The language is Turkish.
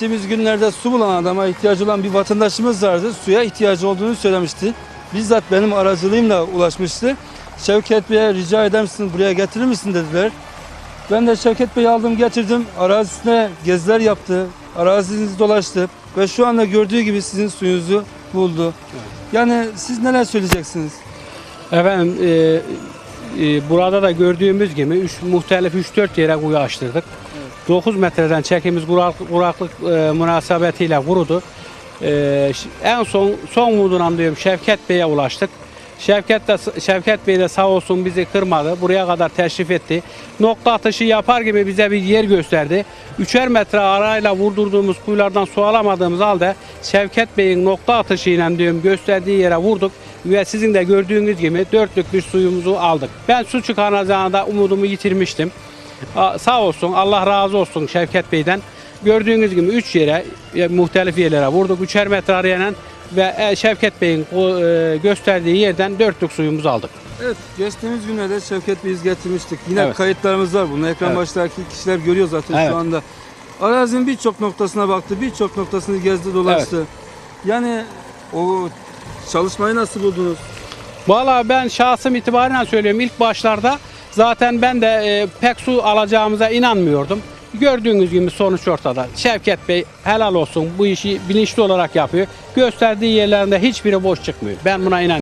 geçtiğimiz günlerde su bulan adama ihtiyacı olan bir vatandaşımız vardı. Suya ihtiyacı olduğunu söylemişti. Bizzat benim aracılığımla ulaşmıştı. Şevket Bey'e rica eder misin buraya getirir misin dediler. Ben de Şevket Bey'i aldım getirdim. Arazisine geziler yaptı. Arazinizi dolaştı. Ve şu anda gördüğü gibi sizin suyunuzu buldu. Yani siz neler söyleyeceksiniz? Efendim e, e, burada da gördüğümüz gibi üç, muhtelif 3-4 yere kuyu açtırdık. 9 metreden çekimiz kurak, kuraklık e, münasebetiyle kurudu. E, en son son umuduna diyorum Şevket Bey'e ulaştık. Şevket de Şevket Bey de sağ olsun bizi kırmadı. Buraya kadar teşrif etti. Nokta atışı yapar gibi bize bir yer gösterdi. Üçer metre arayla vurdurduğumuz kuyulardan su alamadığımız halde Şevket Bey'in nokta atışıyla diyorum gösterdiği yere vurduk ve sizin de gördüğünüz gibi dörtlük bir suyumuzu aldık. Ben su çıkaracağına da umudumu yitirmiştim. Sağ olsun Allah razı olsun Şevket Bey'den. Gördüğünüz gibi 3 yere e, muhtelif yerlere vurduk. Üçer metre arayan ve e, Şevket Bey'in e, gösterdiği yerden dörtlük suyumuzu aldık. Evet, geçtiğimiz günlerde Şevket Bey'i getirmiştik. Yine Evet. kayıtlarımız var bunun. Ekran Evet. başındaki kişiler görüyor zaten Evet. şu anda. Arazinin birçok noktasına baktı, birçok noktasını gezdi dolaştı. Yani o çalışmayı nasıl buldunuz? Valla ben şahsım itibariyle söylüyorum ilk başlarda zaten ben de e, pek su alacağımıza inanmıyordum. Gördüğünüz gibi sonuç ortada. Şevket Bey helal olsun bu işi bilinçli olarak yapıyor. Gösterdiği yerlerinde hiçbiri boş çıkmıyor. Ben buna inanıyorum.